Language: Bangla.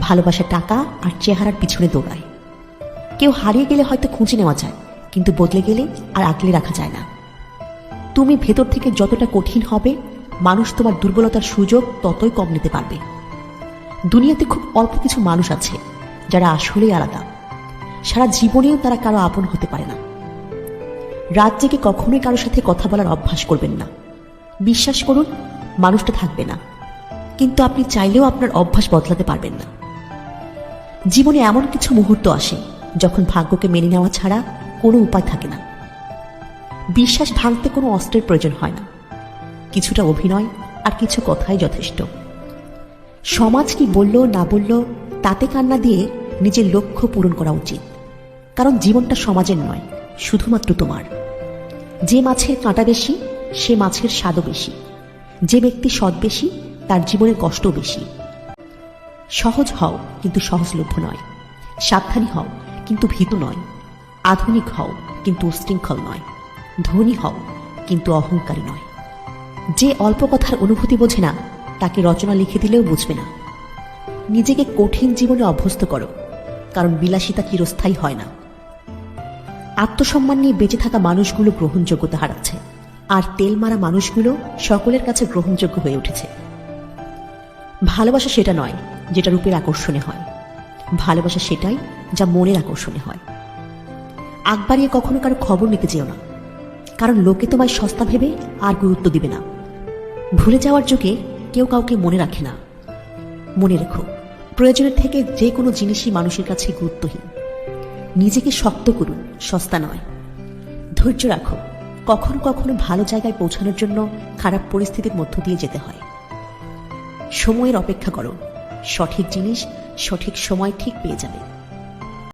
ভালোবাসা টাকা আর চেহারার পিছনে দৌড়ায়। কেউ হারিয়ে গেলে হয়তো খুঁজে নেওয়া যায়, কিন্তু বদলে গেলে আর আগলে রাখা যায় না। তুমি ভেতর থেকে যতটা কঠিন হবে, মানুষ তোমার দুর্বলতার সুযোগ ততই কম নিতে পারবে। দুনিয়াতে খুব অল্প কিছু মানুষ আছে, যারা আসলেই আলাদা। সারা জীবনেও তারা কারও আপন হতে পারে না। রাত জেগে কখনোই কারোর সাথে কথা বলার অভ্যাস করবেন না। বিশ্বাস করুন, মানুষটা থাকবে না। কিন্তু আপনি চাইলেও আপনার অভ্যাস বদলাতে পারবেন না। জীবনে এমন কিছু মুহূর্ত আসে যখন ভাগ্যকে মেনে নেওয়া ছাড়া কোনো উপায় থাকে না। বিশ্বাস ভাঙতে কোনো অস্ত্রের প্রয়োজন হয় না। কিছুটা অভিনয় আর কিছু কথাই যথেষ্ট। সমাজ কি বলল না বলল তাতে কান্না দিয়ে নিজের লক্ষ্য পূরণ করা উচিত। কারণ জীবনটা সমাজের নয়, শুধুমাত্র তোমার। যে মাছের কাঁটা বেশি, সে মাছের স্বাদও বেশি। যে ব্যক্তি সৎ বেশি, তার জীবনের কষ্টও বেশি। সহজ হও, কিন্তু সহজলভ্য নয়। সাবধানী হও, কিন্তু ভীত নয়। আধুনিক হও, কিন্তু উশৃঙ্খল নয়। ধনী হও, কিন্তু অহংকারী নয়। যে অল্প কথার অনুভূতি বোঝে না, তাকে রচনা লিখে দিলেও বুঝবে না। নিজেকে কঠিন জীবনে অভ্যস্ত করো, কারণ বিলাসিতা চিরস্থায়ী হয় না। আত্মসম্মান নিয়ে বেঁচে থাকা মানুষগুলো গ্রহণযোগ্যতা হারাচ্ছে, আর তেল মারা মানুষগুলো সকলের কাছে গ্রহণযোগ্য হয়ে উঠেছে। ভালোবাসা সেটা নয় যেটা রূপের আকর্ষণে হয়। ভালোবাসা সেটাই যা মনের আকর্ষণে হয়। আগ বাড়িয়ে কখনো কারও খবর নিতে যেও না। কারণ লোকে তোমায় সস্তা ভেবে আর গুরুত্ব দিবে না। ভুলে যাওয়ার যুগে কেউ কাউকে মনে রাখে না। মনে রেখো প্রয়োজনের থেকে যে কোনো জিনিসই মানুষের কাছে গুরুত্বহীন। নিজেকে শক্ত করুন, সস্তা নয়। ধৈর্য রাখো, কখনো কখনো ভালো জায়গায় পৌঁছানোর জন্য খারাপ পরিস্থিতির মধ্য দিয়ে যেতে হয়। সময়ের অপেক্ষা করো সঠিক জিনিস সঠিক সময় ঠিক পেয়ে যাবে।